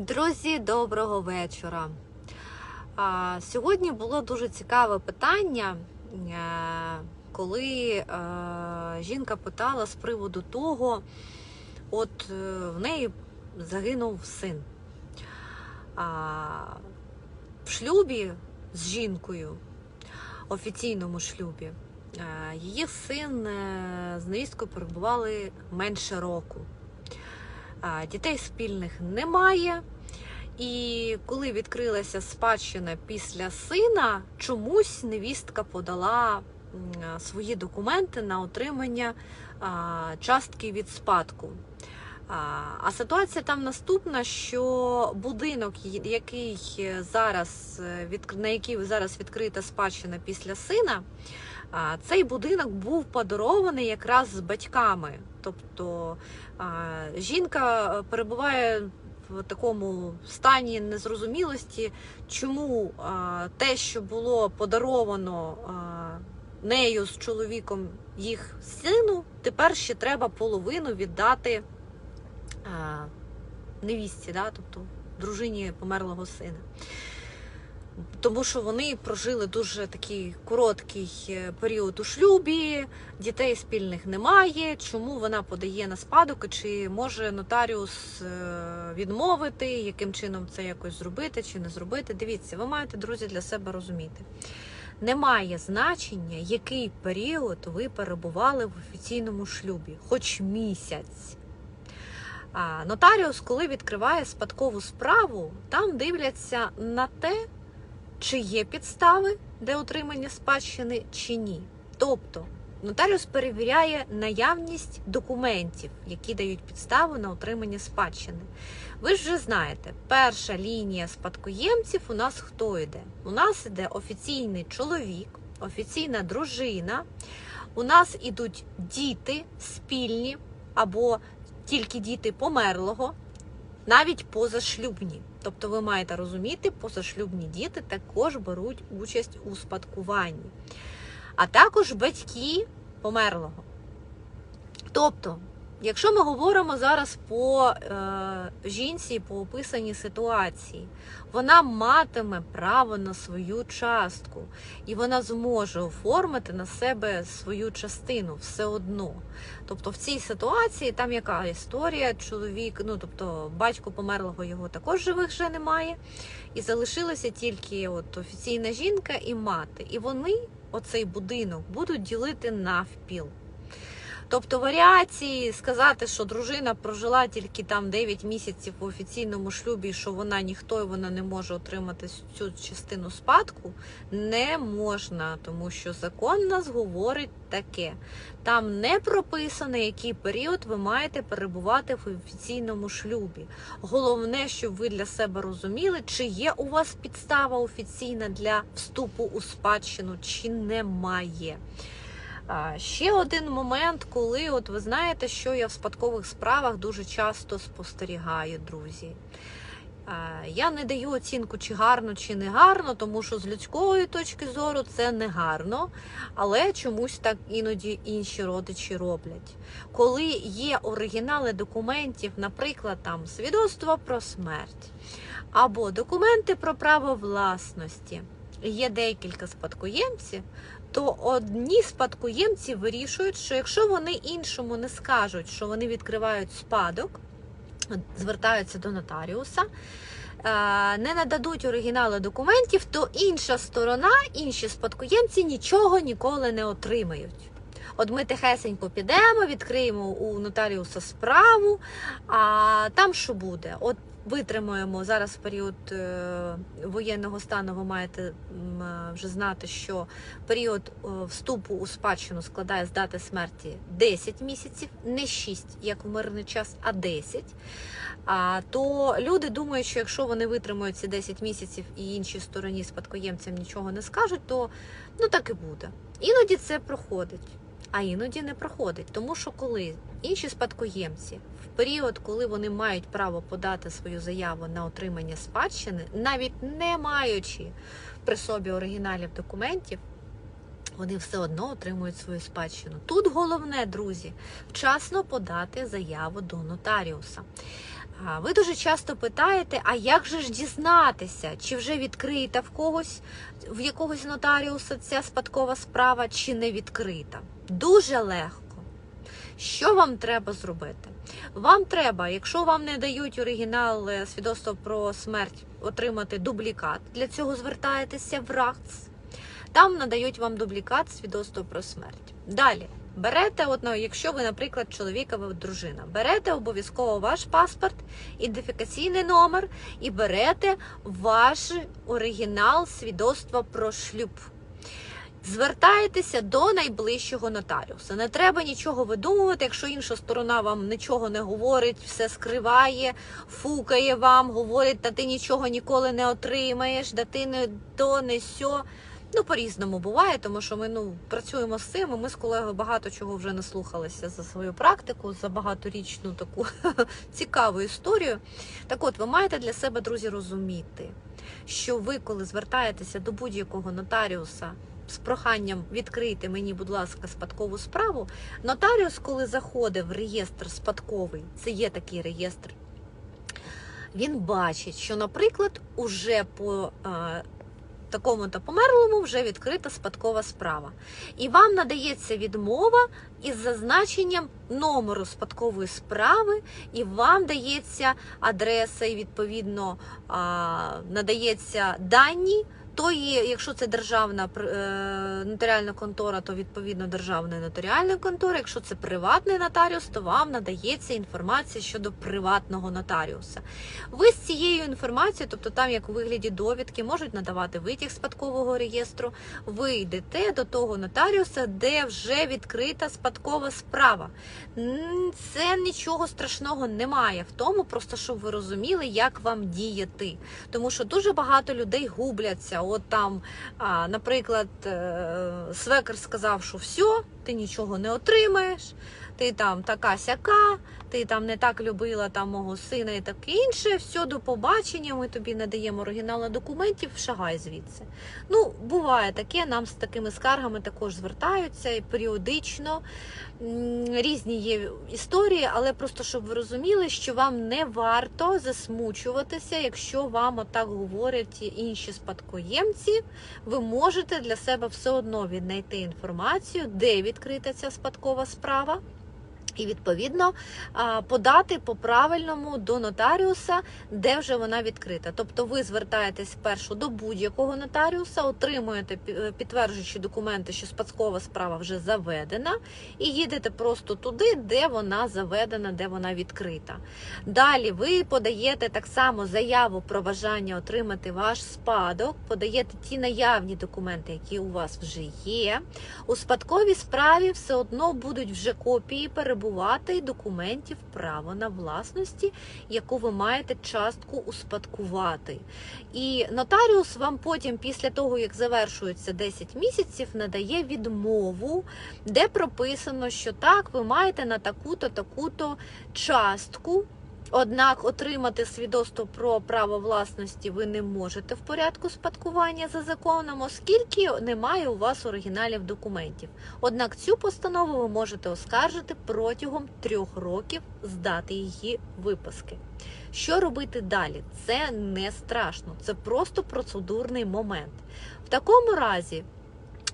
Друзі, доброго вечора. Сьогодні було дуже цікаве питання, е, коли е, жінка питала з приводу того, от е, в неї загинув син. В шлюбі з жінкою, офіційному шлюбі, її син з невісткою перебували менше року. Дітей спільних немає. І коли відкрилася спадщина після сина, чомусь невістка подала свої документи на отримання частки від спадку. А, А ситуація там наступна, що будинок, який зараз е, на який зараз відкрита спадщина після сина, цей будинок був подарований якраз з батьками. Тобто жінка е, перебуває в такому стані незрозумілості, чому те, що було подаровано нею з чоловіком їх сину, тепер ще треба половину віддати невістці, да? тобто дружині померлого сина. Тому що вони прожили дуже такий короткий е, період у шлюбі, дітей спільних немає. Чому вона подає на спадок? Чи може нотаріус е, відмовити, яким чином це якось зробити чи не зробити? Дивіться, ви маєте, друзі, для себе розуміти. Немає значення, який період ви перебували в офіційному шлюбі, хоч місяць. А нотаріус, коли відкриває спадкову справу, там дивляться на те, чи є підстави для отримання спадщини, чи ні. Тобто нотаріус перевіряє наявність документів, які дають підставу на отримання спадщини. Ви ж вже знаєте, перша лінія спадкоємців у нас хто йде? У нас йде офіційний чоловік, офіційна дружина, у нас ідуть діти спільні або тільки діти померлого, навіть позашлюбні. Тобто ви маєте розуміти, позашлюбні діти також беруть участь у спадкуванні, а також батьки померлого. Тобто, якщо ми говоримо зараз по е, жінці, по описаній ситуації, вона матиме право на свою частку, і вона зможе оформити на себе свою частину все одно. Тобто в цій ситуації там яка історія, чоловік, ну тобто батько померлого його також живих вже немає, і залишилася тільки от офіційна жінка і мати. І вони оцей будинок будуть ділити навпіл. Тобто варіації сказати, що дружина прожила тільки там 9 місяців в офіційному шлюбі, що вона ніхто і вона не може отримати цю частину спадку, не можна, тому що закон нас говорить таке. Там не прописано, який період ви маєте перебувати в офіційному шлюбі. Головне, щоб ви для себе розуміли, чи є у вас підстава офіційна для вступу у спадщину, чи немає. Ще один момент, коли от ви знаєте, що я в спадкових справах дуже часто спостерігаю, друзі. Я не даю оцінку, чи гарно, чи не гарно, тому що з людської точки зору це не гарно, але чомусь так іноді інші родичі роблять. Коли є оригінали документів, наприклад, там свідоцтво про смерть або документи про право власності, є декілька спадкоємців, то одні спадкоємці вирішують, що якщо вони іншому не скажуть, що вони відкривають спадок, звертаються до нотаріуса, е, не нададуть оригінали документів, то інша сторона, інші спадкоємці нічого ніколи не отримають. От ми тихесенько підемо, відкриємо у нотаріуса справу, а там що буде? От витримуємо зараз в період е, воєнного стану. Ви маєте е, вже знати, що період е, вступу у спадщину складає з дати смерті 10 місяців, не 6, як в мирний час, а 10. А то люди думають, що якщо вони витримують ці 10 місяців і іншій стороні спадкоємцям нічого не скажуть, то ну так і буде. Іноді це проходить. А іноді не проходить, тому що коли інші спадкоємці в період, коли вони мають право подати свою заяву на отримання спадщини, навіть не маючи при собі оригіналів документів, вони все одно отримують свою спадщину. Тут головне, друзі, вчасно подати заяву до нотаріуса. Ви дуже часто питаєте, а як же ж дізнатися, чи вже відкрита в когось, в якогось нотаріуса ця спадкова справа, чи не відкрита? Дуже легко. Що вам треба зробити? Вам треба, якщо вам не дають оригінал е, свідоцтва про смерть, отримати дублікат. Для цього звертаєтеся в РАЦ. Там надають вам дублікат свідоцтва про смерть. Далі. Берете, от, ну, якщо ви, наприклад, чоловіка, ви дружина, берете обов'язково ваш паспорт, ідентифікаційний номер і берете ваш оригінал свідоцтва про шлюб. Звертаєтеся до найближчого нотаріуса. Не треба нічого видумувати, якщо інша сторона вам нічого не говорить, все скриває, фукає вам, говорить, та ти нічого ніколи не отримаєш, да ти не то, не сьо. Ну, по-різному буває, тому що ми ну, працюємо з цим, і ми з колегою багато чого вже не слухалися за свою практику, за багаторічну таку цікаву історію. Так от, ви маєте для себе, друзі, розуміти, що ви, коли звертаєтеся до будь-якого нотаріуса з проханням відкрити мені, будь ласка, спадкову справу, нотаріус, коли заходить в реєстр спадковий, це є такий реєстр, він бачить, що, наприклад, уже по е, такому-то померлому вже відкрита спадкова справа. І вам надається відмова із зазначенням номеру спадкової справи, і вам дається адреса, і відповідно надається дані. Тої, якщо це державна е, нотаріальна контора, то відповідно державної нотаріальної контори. Якщо це приватний нотаріус, то вам надається інформація щодо приватного нотаріуса. Ви з цією інформацією, тобто там як у вигляді довідки, можуть надавати витяг спадкового реєстру. Ви йдете до того нотаріуса, де вже відкрита спадкова справа. Це нічого страшного немає в тому, просто щоб ви розуміли, як вам діяти. Тому що дуже багато людей губляться. От там, наприклад, е, свекер сказав, що все, ти нічого не отримаєш, ти там така сяка, ти там не так любила там мого сина і таке інше. Все, до побачення, ми тобі не даємо оригінали документів, шагай звідси. Ну, буває таке, нам з такими скаргами також звертаються і періодично. Різні є історії, але просто щоб ви розуміли, що вам не варто засмучуватися, якщо вам отак говорять інші спадкоємці, ви можете для себе все одно віднайти інформацію, де відкрита ця спадкова справа. І відповідно подати по правильному до нотаріуса, де вже вона відкрита. Тобто ви звертаєтесь спершу до будь-якого нотаріуса, отримуєте підтверджуючі документи, що спадкова справа вже заведена, і їдете просто туди, де вона заведена, де вона відкрита. Далі ви подаєте так само заяву про бажання отримати ваш спадок, подаєте ті наявні документи, які у вас вже є. У спадковій справі все одно будуть вже копії перебувати перебувати документів право на власності, яку ви маєте частку успадкувати. І нотаріус вам потім, після того, як завершується 10 місяців, надає відмову, де прописано, що так, ви маєте на таку-то, таку-то частку. Однак отримати свідоцтво про право власності ви не можете в порядку спадкування за законом, оскільки немає у вас оригіналів документів. Однак цю постанову ви можете оскаржити протягом трьох років з дати її виписки. Що робити далі? Це не страшно, це просто процедурний момент. В такому разі.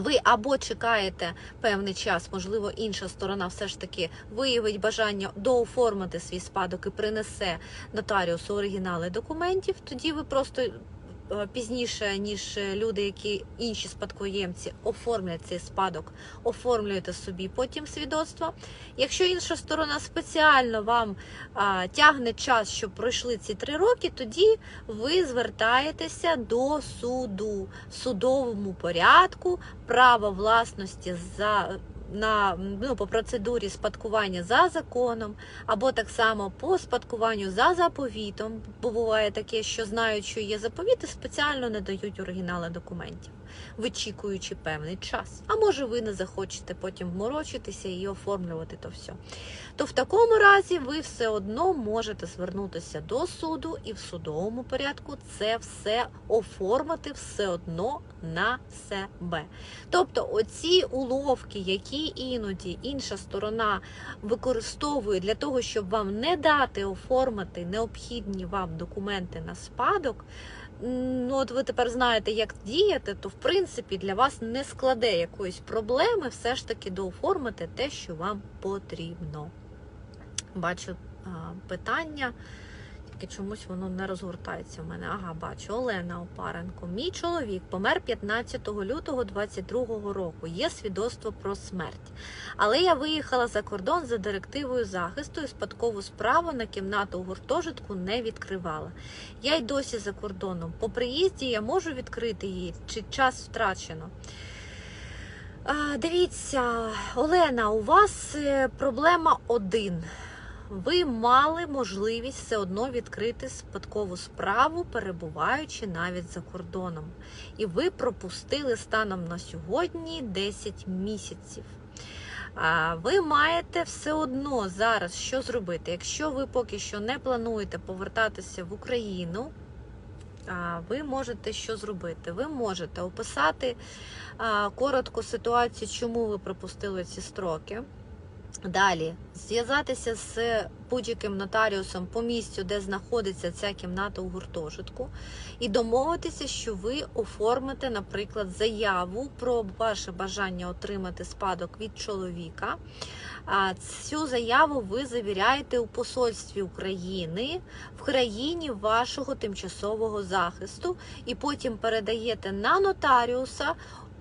Ви або чекаєте певний час, можливо, інша сторона все ж таки виявить бажання дооформити свій спадок і принесе нотаріусу оригінали документів. Тоді ви просто пізніше, ніж люди, які інші спадкоємці оформлять цей спадок, оформлюєте собі потім свідоцтво. Якщо інша сторона спеціально вам а, тягне час, щоб пройшли ці три роки, тоді ви звертаєтеся до суду в судовому порядку, право власності за на ну, по процедурі спадкування за законом, або так само по спадкуванню за заповітом, буває таке, що знають, що є заповіти, спеціально не дають оригінали документів, вичікуючи певний час. А може ви не захочете потім морочитися і оформлювати то все. То в такому разі ви все одно можете звернутися до суду і в судовому порядку це все оформити все одно на себе. Тобто, оці уловки, які які іноді інша сторона використовує для того, щоб вам не дати оформити необхідні вам документи на спадок. Ну, от ви тепер знаєте, як діяти, то в принципі для вас не складе якоїсь проблеми все ж таки дооформити те, що вам потрібно. Бачу питання, тільки чомусь воно не розгортається в мене. Ага, бачу. Олена Опаренко. Мій чоловік помер 15 лютого 22 року. Є свідоцтво про смерть. Але я виїхала за кордон за директивою захисту і спадкову справу на кімнату у гуртожитку не відкривала. Я й досі за кордоном. По приїзді я можу відкрити її, чи час втрачено. Дивіться, Олена, у вас е, проблема один. Ви мали можливість все одно відкрити спадкову справу, перебуваючи навіть за кордоном. І ви пропустили станом на сьогодні 10 місяців. Ви маєте все одно зараз що зробити. Якщо ви поки що не плануєте повертатися в Україну, ви можете що зробити? Ви можете описати коротко ситуацію, чому ви пропустили ці строки. Далі зв'язатися з будь-яким нотаріусом по місцю, де знаходиться ця кімната у гуртожитку, і домовитися, що ви оформите, наприклад, заяву про ваше бажання отримати спадок від чоловіка. Цю заяву ви завіряєте у посольстві України в країні вашого тимчасового захисту, і потім передаєте на нотаріуса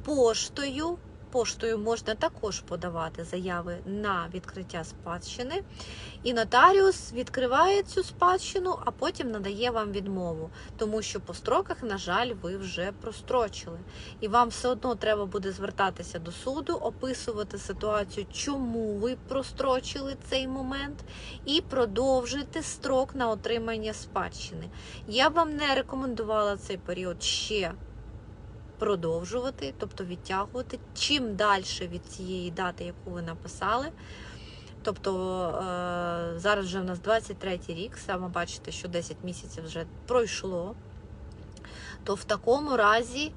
поштою. Поштою можна також подавати заяви на відкриття спадщини, і нотаріус відкриває цю спадщину, а потім надає вам відмову, тому що по строках, на жаль, ви вже прострочили. І вам все одно треба буде звертатися до суду, описувати ситуацію, чому ви прострочили цей момент, і продовжити строк на отримання спадщини. Я б вам не рекомендувала цей період ще продовжувати, тобто відтягувати чим далі від цієї дати, яку ви написали. Тобто е, зараз вже в нас 23 рік, саме бачите, що 10 місяців вже пройшло, то в такому разі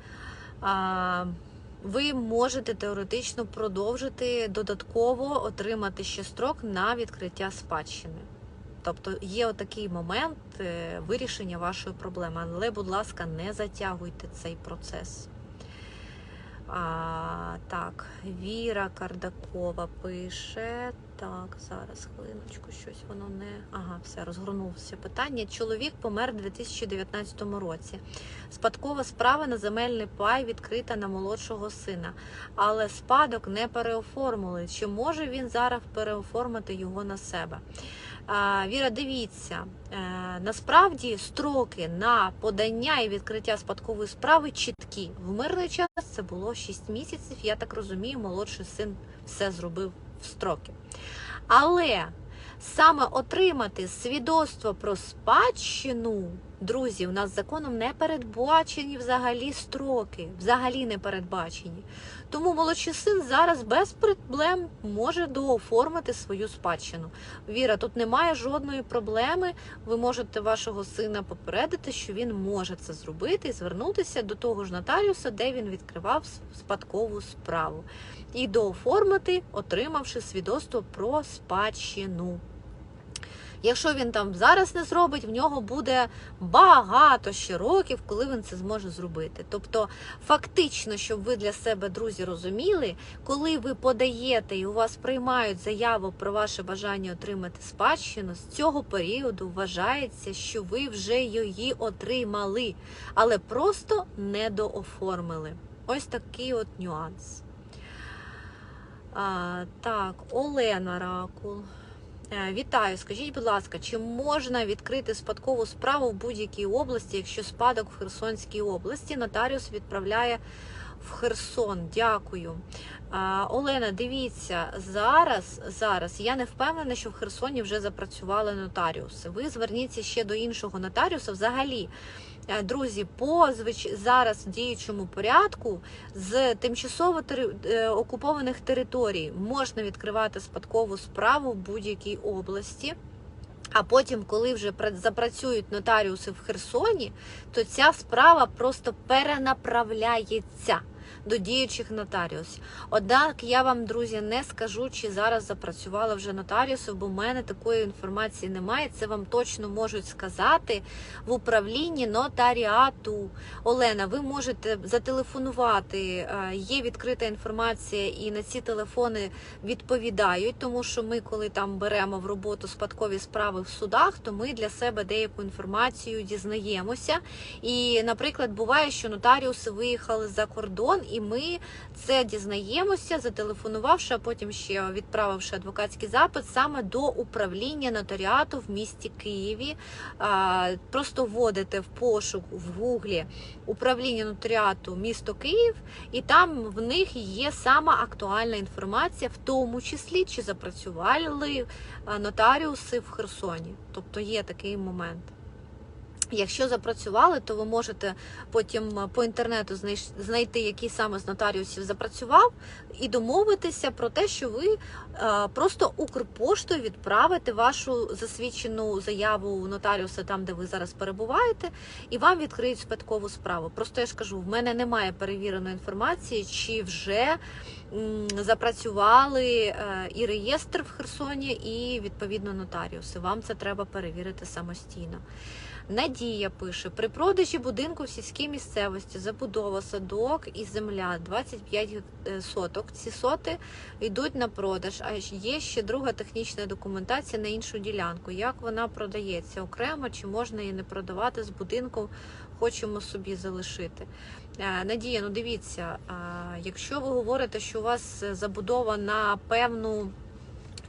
ви можете теоретично продовжити додатково отримати ще строк на відкриття спадщини. Тобто є отакий момент е, вирішення вашої проблеми, але, будь ласка, не затягуйте цей процес. А, Так, Віра Кардакова пише. Так, зараз хвилиночку, щось воно не. Ага, все, розгорнувся питання. Чоловік помер у 2019 році. Спадкова справа на земельний пай відкрита на молодшого сина, але спадок не переоформили. Чи може він зараз переоформити його на себе? Віра, дивіться, е, насправді строки на подання і відкриття спадкової справи чіткі. В мирний час це було 6 місяців. Я так розумію, молодший син все зробив в строки. Але саме отримати свідоцтво про спадщину, друзі, у нас законом не передбачені взагалі строки, взагалі не передбачені. Тому молодший син зараз без проблем може дооформити свою спадщину. Віра, тут немає жодної проблеми. Ви можете вашого сина попередити, що він може це зробити і звернутися до того ж нотаріуса, де він відкривав спадкову справу, і дооформити, отримавши свідоцтво про спадщину. Якщо він там зараз не зробить, в нього буде багато ще років, коли він це зможе зробити. Тобто, фактично, щоб ви для себе, друзі, розуміли, коли ви подаєте і у вас приймають заяву про ваше бажання отримати спадщину, з цього періоду вважається, що ви вже її отримали, але просто не дооформили. Ось такий от нюанс. А, Так, Олена Ракул. Е, Вітаю, скажіть, будь ласка, чи можна відкрити спадкову справу в будь-якій області, якщо спадок в Херсонській області нотаріус відправляє в Херсон? Дякую. Олена, дивіться, зараз зараз я не впевнена, що в Херсоні вже запрацювали нотаріуси. Ви зверніться ще до іншого нотаріуса взагалі. Е, Друзі, по зараз зараз діючому порядку з тимчасово е, окупованих територій можна відкривати спадкову справу в будь-якій області. А потім, коли вже пра- запрацюють нотаріуси в Херсоні, то ця справа просто перенаправляється. До діючих нотаріусів. Однак я вам, друзі, не скажу, чи зараз запрацювали вже нотаріуси, бо в мене такої інформації немає. Це вам точно можуть сказати в управлінні нотаріату. Олена, ви можете зателефонувати. е, Є відкрита інформація, і на ці телефони відповідають, тому що ми, коли там беремо в роботу спадкові справи в судах, то ми для себе деяку інформацію дізнаємося. І, наприклад, буває, що нотаріуси виїхали за кордон, і ми це дізнаємося, зателефонувавши, а потім ще відправивши адвокатський запит саме до управління нотаріату в місті Києві. Просто вводите в пошук в гуглі управління нотаріату місто Київ, і там в них є сама актуальна інформація, в тому числі чи запрацювали нотаріуси в Херсоні. Тобто є такий момент. Якщо запрацювали, то ви можете потім по інтернету знайти, який саме з нотаріусів запрацював, і домовитися про те, що ви е, просто Укрпоштою відправите вашу засвідчену заяву нотаріуса там, де ви зараз перебуваєте, і вам відкриють спадкову справу. Просто я ж кажу, в мене немає перевіреної інформації, чи вже запрацювали е, і реєстр в Херсоні, і відповідно нотаріуси. Вам це треба перевірити самостійно. Надія пише: при продажі будинку в сільській місцевості забудова садок і земля 25 е, соток. Ці соти йдуть на продаж. А є ще друга технічна документація на іншу ділянку. Як вона продається окремо, чи можна її не продавати з будинку? Хочемо собі залишити. Е, Надія, ну дивіться, якщо ви говорите, що у вас забудова на певну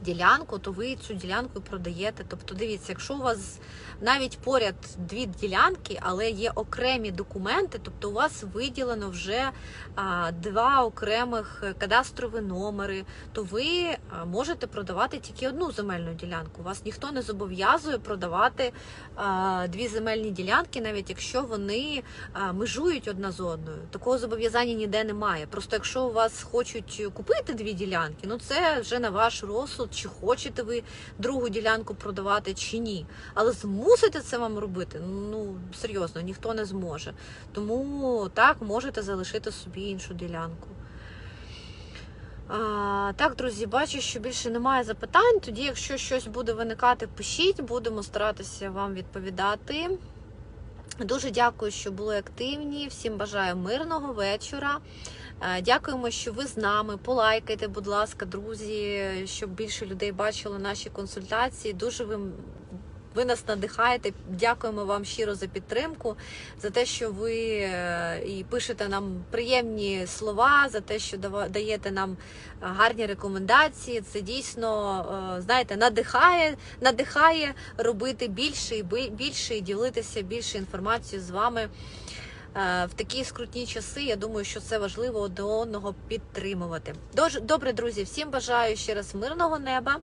ділянку, то ви цю ділянку продаєте. Тобто, дивіться, якщо у вас навіть поряд дві ділянки, але є окремі документи, тобто у вас виділено вже а, два окремих кадастрові номери, то ви можете продавати тільки одну земельну ділянку. Вас ніхто не зобов'язує продавати а, дві земельні ділянки, навіть якщо вони а, межують одна з одною. Такого зобов'язання ніде немає. Просто якщо у вас хочуть купити дві ділянки, ну це вже на ваш розсуд, чи хочете ви другу ділянку продавати, чи ні. Але змусити це вам робити, ну серйозно, ніхто не зможе. Тому так можете залишити собі іншу ділянку. А, так, друзі, бачу, що більше немає запитань. Тоді, якщо щось буде виникати, пишіть, будемо старатися вам відповідати. Дуже дякую, що були активні. Всім бажаю мирного вечора. Е, Дякуємо, що ви з нами. Полайкайте, будь ласка, друзі, щоб більше людей бачило наші консультації. Дуже ви, ви нас надихаєте. Дякуємо вам щиро за підтримку, за те, що ви е, і пишете нам приємні слова, за те, що даєте нам е, гарні рекомендації. Це дійсно, знаєте, надихає, надихає робити більше і більше і ділитися більше інформацією з вами. Е, В такі скрутні часи я думаю, що це важливо до одного підтримувати. Добре, друзі, всім бажаю ще раз мирного неба.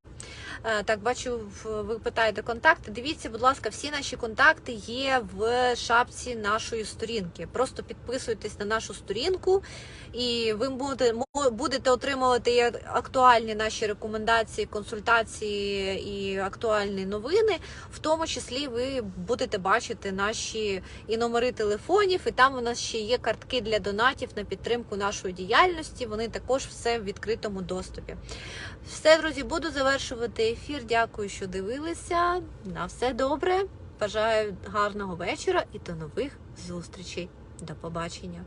Е, Так, бачу, ви питаєте контакти. Дивіться, будь ласка, всі наші контакти є в шапці нашої сторінки. Просто підписуйтесь на нашу сторінку, і ви будете, отримувати актуальні наші рекомендації, консультації і актуальні новини. В тому числі ви будете бачити наші і номери телефонів, і там у нас ще є картки для донатів на підтримку нашої діяльності. Вони також все в відкритому доступі. Все, друзі, буду завершувати ефір. Дякую, що дивилися. На все добре. Бажаю гарного вечора і до нових зустрічей. До побачення.